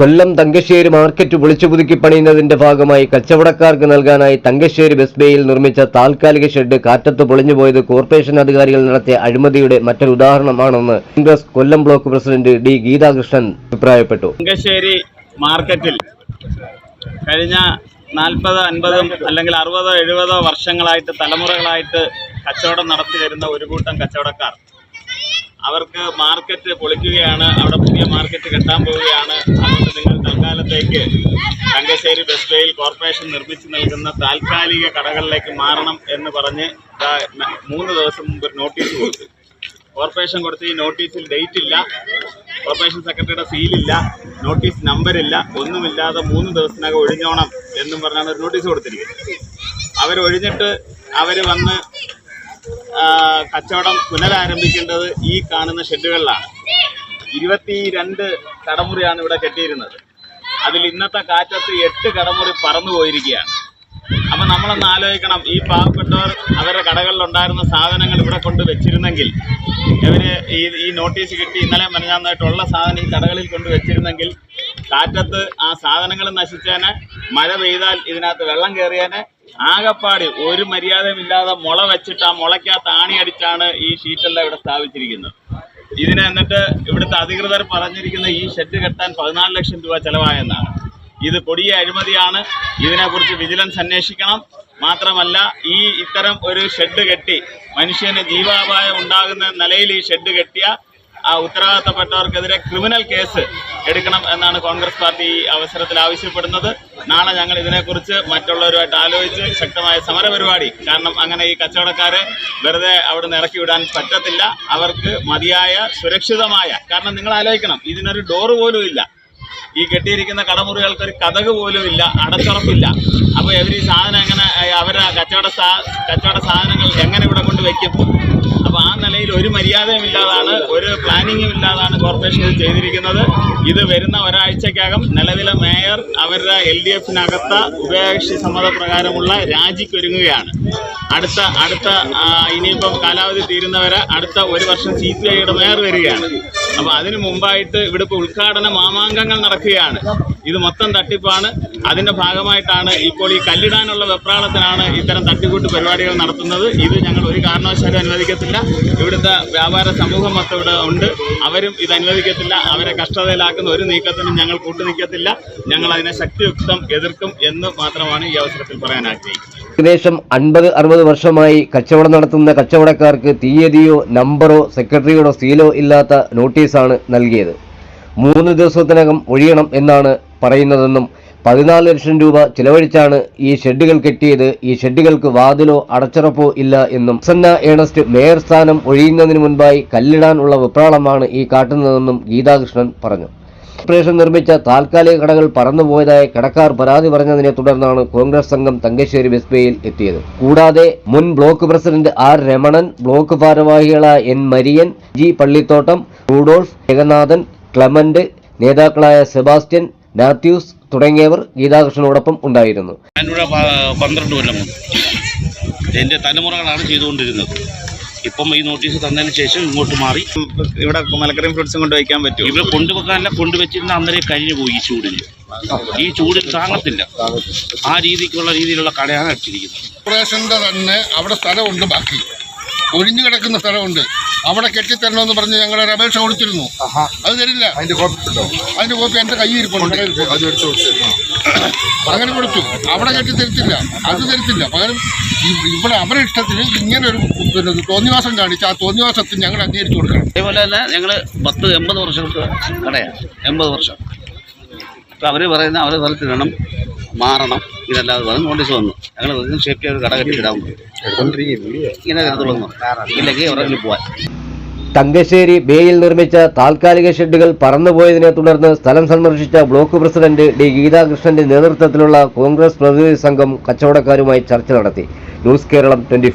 കൊല്ലം Thangassery market പൊളിച്ചുപുതുക്കി പണിയുന്നതിന്റെ ഭാഗമായി കച്ചവടക്കാർക്ക് നൽകാനായി തങ്കശ്ശേരി ബസ് ബേയിൽ നിർമ്മിച്ച താൽക്കാലിക ഷെഡ് കാറ്റത്ത് പൊളിഞ്ഞുപോയത് കോർപ്പറേഷൻ അധികാരികൾ നടത്തിയ അഴിമതിയുടെ മറ്റൊരു ഉദാഹരണമാണെന്ന് Congress Kollam block president D Geethakrishnan അഭിപ്രായപ്പെട്ടു. തങ്കശ്ശേരി മാർക്കറ്റിൽ കഴിഞ്ഞ നാൽപ്പത് അൻപതും അല്ലെങ്കിൽ അറുപതോ എഴുപതോ വർഷങ്ങളായിട്ട് തലമുറകളായിട്ട് കച്ചവടം നടത്തി വരുന്ന ഒരു കൂട്ടം കച്ചവടക്കാർ. അവർക്ക് മാർക്കറ്റ് പൊളിക്കുകയാണ്. അവിടെ പുതിയ മാർക്കറ്റ് കെട്ടാൻ പോവുകയാണ്. അതുകൊണ്ട് നിങ്ങൾ തൽക്കാലത്തേക്ക് തങ്കശ്ശേരി ബസ് വേയിൽ കോർപ്പറേഷൻ നിർമ്മിച്ചു നൽകുന്ന താൽക്കാലിക കടകളിലേക്ക് മാറണം എന്ന് പറഞ്ഞ് മൂന്ന് ദിവസം മുമ്പ് നോട്ടീസ് കൊടുത്തു. കോർപ്പറേഷൻ കൊടുത്ത ഈ നോട്ടീസിൽ ഡേറ്റ് ഇല്ല. കോർപ്പറേഷൻ സെക്രട്ടറിയുടെ സീലില്ല നോട്ടീസ് നമ്പരില്ല ഒന്നുമില്ലാതെ മൂന്ന് ദിവസത്തിനകം ഒഴിഞ്ഞോണം എന്നും പറഞ്ഞാണ് ഒരു നോട്ടീസ് കൊടുത്തിരിക്കുന്നത്. അവർ ഒഴിഞ്ഞിട്ട് അവർ വന്ന് കച്ചവടം പുനരാരംഭിക്കേണ്ടത് ഈ കാണുന്ന ഷെഡുകളിലാണ്. ഇരുപത്തി രണ്ട് കടമുറിയാണ് ഇവിടെ കെട്ടിയിരുന്നത്. അതിൽ ഇന്നത്തെ കാറ്റത്ത് എട്ട് കടമുറി പറന്നു പോയിരിക്കുകയാണ്. അപ്പം നമ്മളൊന്ന് ആലോചിക്കണം ഈ പാവപ്പെട്ടവർ അവരുടെ കടകളിലുണ്ടായിരുന്ന സാധനങ്ങൾ ഇവിടെ കൊണ്ട് വെച്ചിരുന്നെങ്കിൽ ഇവർ ഈ ഈ നോട്ടീസ് കിട്ടി ഇന്നലെ മനഞ്ഞാന്നായിട്ടുള്ള സാധനം ഈ കടകളിൽ കൊണ്ട് വെച്ചിരുന്നെങ്കിൽ കാറ്റത്ത് ആ സാധനങ്ങൾ നശിച്ചേനെ മഴ പെയ്താൽ ഇതിനകത്ത് വെള്ളം കയറിയാന് ആകപ്പാട് ഒരു മര്യാദയുമില്ലാതെ മുള വെച്ചിട്ട് ആ മുളയ്ക്കകത്ത് ആണി അടിച്ചാണ് ഈ ഷീറ്റെല്ലാം ഇവിടെ സ്ഥാപിച്ചിരിക്കുന്നത്. ഇതിനെ എന്നിട്ട് ഇവിടുത്തെ അധികൃതർ പറഞ്ഞിരിക്കുന്ന ഈ ഷെഡ് കെട്ടാൻ പതിനാല് ലക്ഷം രൂപ ചെലവായെന്നാണ്. ഇത് കൊടിയ അഴിമതിയാണ്. ഇതിനെക്കുറിച്ച് വിജിലൻസ് അന്വേഷിക്കണം. മാത്രമല്ല ഈ ഇത്തരം ഒരു ഷെഡ് കെട്ടി മനുഷ്യന് ജീവാപായം ഉണ്ടാകുന്ന നിലയിൽ ഈ ഷെഡ് കെട്ടിയ ആ ഉത്തരവാദിത്തപ്പെട്ടവർക്കെതിരെ ക്രിമിനൽ കേസ് എടുക്കണം എന്നാണ് കോൺഗ്രസ് പാർട്ടി ഈ അവസരത്തിൽ ആവശ്യപ്പെടുന്നത്. നാളെ ഞങ്ങൾ ഇതിനെക്കുറിച്ച് മറ്റുള്ളവരുമായിട്ട് ആലോചിച്ച് ശക്തമായ സമരപരിപാടി. കാരണം അങ്ങനെ ഈ കച്ചവടക്കാരെ വെറുതെ അവിടെ നിന്ന് ഇറക്കി വിടാൻ പറ്റത്തില്ല. അവർക്ക് മതിയായ സുരക്ഷിതമായ കാരണം നിങ്ങൾ ആലോചിക്കണം ഇതിനൊരു ഡോറ് പോലും ഇല്ല. ഈ കെട്ടിയിരിക്കുന്ന കടമുറികൾക്ക് ഒരു കഥക് പോലും ഇല്ല അടച്ചുറപ്പില്ല. അപ്പോൾ ഇവർ ഈ സാധനം എങ്ങനെ അവരുടെ കച്ചവട സാ കച്ചവട സാധനങ്ങൾ എങ്ങനെ ഇവിടെ കൊണ്ട് വെക്കും? അപ്പോൾ ആ നിലയിൽ ഒരു മര്യാദയും ഇല്ലാതാണ് ഒരു പ്ലാനിങ്ങും ഇല്ലാതാണ് കോർപ്പറേഷൻ ഇത് ചെയ്തിരിക്കുന്നത്. ഇത് വരുന്ന ഒരാഴ്ചക്കകം നിലവിലെ മേയർ അവരുടെ എൽ ഡി എഫിനകത്ത ഉഭയകക്ഷി സമ്മതപ്രകാരമുള്ള രാജിക്കൊരുങ്ങുകയാണ് അടുത്ത അടുത്ത ഇനിയിപ്പം കാലാവധി തീരുന്നവരെ അടുത്ത ഒരു വർഷം സി പി ഐയുടെ മേയർ വരികയാണ്. അപ്പോൾ അതിനു മുമ്പായിട്ട് ഇവിടെ ഇപ്പോൾ ഉദ്ഘാടന മാമാങ്കങ്ങൾ നടക്കുകയാണ്. ഇത് മൊത്തം തട്ടിപ്പാണ്. അതിന്റെ ഭാഗമായിട്ടാണ് ഇപ്പോൾ ഈ കല്ലിടാനുള്ള വെപ്രാളത്തിനാണ് ഇത്തരം തട്ടിക്കൂട്ട് പരിപാടികൾ നടത്തുന്നത്. ഇത് ഞങ്ങൾ ഒരു കാരണവശാലും അനുവദിക്കത്തില്ല. ഇവിടുത്തെ വ്യാപാര സമൂഹം മൊത്തം ഇവിടെ ഉണ്ട്. അവരും ഇത് അനുവദിക്കത്തില്ല. അവരെ കഷ്ടതയിലാക്കുന്ന ഒരു നീക്കത്തിനും ഞങ്ങൾ കൂട്ടുനിൽക്കത്തില്ല ഞങ്ങൾ അതിനെ ശക്തിയുക്തം എതിർക്കും എന്ന് മാത്രമാണ് ഈ അവസരത്തിൽ പറയാൻ ആഗ്രഹിക്കുന്നത്. ഏകദേശം അൻപത് അറുപത് വർഷമായി കച്ചവടം നടത്തുന്ന കച്ചവടക്കാർക്ക് തീയതിയോ നമ്പറോ സെക്രട്ടറിയോടോ സീലോ ഇല്ലാത്ത നോട്ടീസാണ് നൽകിയത്. മൂന്ന് ദിവസത്തിനകം ഒഴിയണം എന്നാണ് പറയുന്നതെന്നും പതിനാല് ലക്ഷം രൂപ ചിലവഴിച്ചാണ് ഈ ഷെഡുകൾ കെട്ടിയത്. ഈ ഷെഡുകൾക്ക് വാതിലോ അടച്ചുറപ്പോ ഇല്ല എന്നും പ്രസന്ന ഏണസ്റ്റ് മേയർ സ്ഥാനം ഒഴിയുന്നതിന് മുൻപായി കല്ലിടാനുള്ള വിപ്രാളമാണ് ഈ കാട്ടുന്നതെന്നും ഗീതാകൃഷ്ണൻ പറഞ്ഞു. കോർപ്പറേഷൻ നിർമ്മിച്ച താൽക്കാലിക കടകൾ പറന്നുപോയതായി കടക്കാർ പരാതി പറഞ്ഞതിനെ തുടർന്നാണ് കോൺഗ്രസ് സംഘം തങ്കശ്ശേരി വെസ്പയിൽ എത്തിയത്. കൂടാതെ മുൻ block president R Ramanan block ഭാരവാഹികളായ N Marian G Pallithottam Rudolph Jagannathan Clement നേതാക്കളായ സെബാസ്റ്റ്യൻ മാത്യൂസ് തുടങ്ങിയവർ ഗീതാകൃഷ്ണനോടൊപ്പം ഉണ്ടായിരുന്നു. ഞാനിവിടെ പന്ത്രണ്ട് കൊല്ലം മുമ്പ്. എന്റെ തലമുറകളാണ് ചെയ്തുകൊണ്ടിരുന്നത്. ഇപ്പം ഈ നോട്ടീസ് തന്നതിന് ശേഷം ഇങ്ങോട്ട് മാറി. ഇവിടെ മലക്കറിയും ഫ്രൂട്ട്സും കൊണ്ട് വയ്ക്കാൻ പറ്റും ഇവിടെ കൊണ്ടുവെക്കാനല്ല കൊണ്ടുവച്ചിരുന്ന അന്നേരം കഴിഞ്ഞു പോയി ഈ ചൂടിന്. ഈ ചൂടിൽ താങ്ങത്തില്ല. ആ രീതിക്കുള്ള രീതിയിലുള്ള കടയാണ് അടിച്ചിരിക്കുന്നത്. കോർപ്പറേഷന്റെ തന്നെ അവിടെ സ്ഥലമുണ്ട് ബാക്കി. ഒഴിഞ്ഞു കിടക്കുന്ന സ്ഥലമുണ്ട്. അവിടെ കെട്ടിത്തരണമെന്ന് പറഞ്ഞ് ഞങ്ങൾ ഒരു അപേക്ഷ കൊടുത്തിരുന്നു. അത് തരില്ല. അതിന്റെ കോപ്പി ഉണ്ടോ അതിന്റെ കോപ്പി എന്റെ കൈ ഇരിപ്പുണ്ട് അത് എടുത്ത് കൊടുത്തേക്ക്. അങ്ങനെ കൊടുത്തു. അവിടെ കെട്ടി തരത്തില്ല അത് തരത്തില്ല. പകരം ഇവിടെ അവരുടെ ഇഷ്ടത്തിന് ഇങ്ങനെ ഒരു പിന്നെ തോന്നിവാസം കാണിച്ച് ആ തോന്നിവാസത്തിന് ഞങ്ങൾ അംഗീകരിച്ചു കൊടുക്കണം. അതേപോലെ തന്നെ ഞങ്ങൾ പത്ത് എൺപത് വർഷങ്ങൾക്ക് കടയാണ്. എൺപത് വർഷം. അപ്പം അവർ പറയുന്ന അവരെ സ്ഥലത്ത് വേണം മാറണം. ഇതല്ലാതെ പറഞ്ഞ് നോട്ടീസ് വന്നു. ഞങ്ങൾ ഷേപ്പ് ചെയ്ത് കട കെട്ടി ഇടാൻ പോയി. ഇങ്ങനെ കരുതുള്ളൂ ഇല്ലെങ്കിൽ എവിടെയെങ്കിലും പോവാൻ. തങ്കശ്ശേരി ബേയിൽ നിർമ്മിച്ച താൽക്കാലിക ഷെഡുകൾ പറന്നുപോയതിനെ തുടർന്ന് സ്ഥലം സന്ദർശിച്ച ബ്ലോക്ക് പ്രസിഡന്റ് ഡി ഗീതാകൃഷ്ണന്റെ നേതൃത്വത്തിലുള്ള കോൺഗ്രസ് പ്രതിനിധി സംഘം കച്ചവടക്കാരുമായി ചർച്ച നടത്തി. News Keralam twenty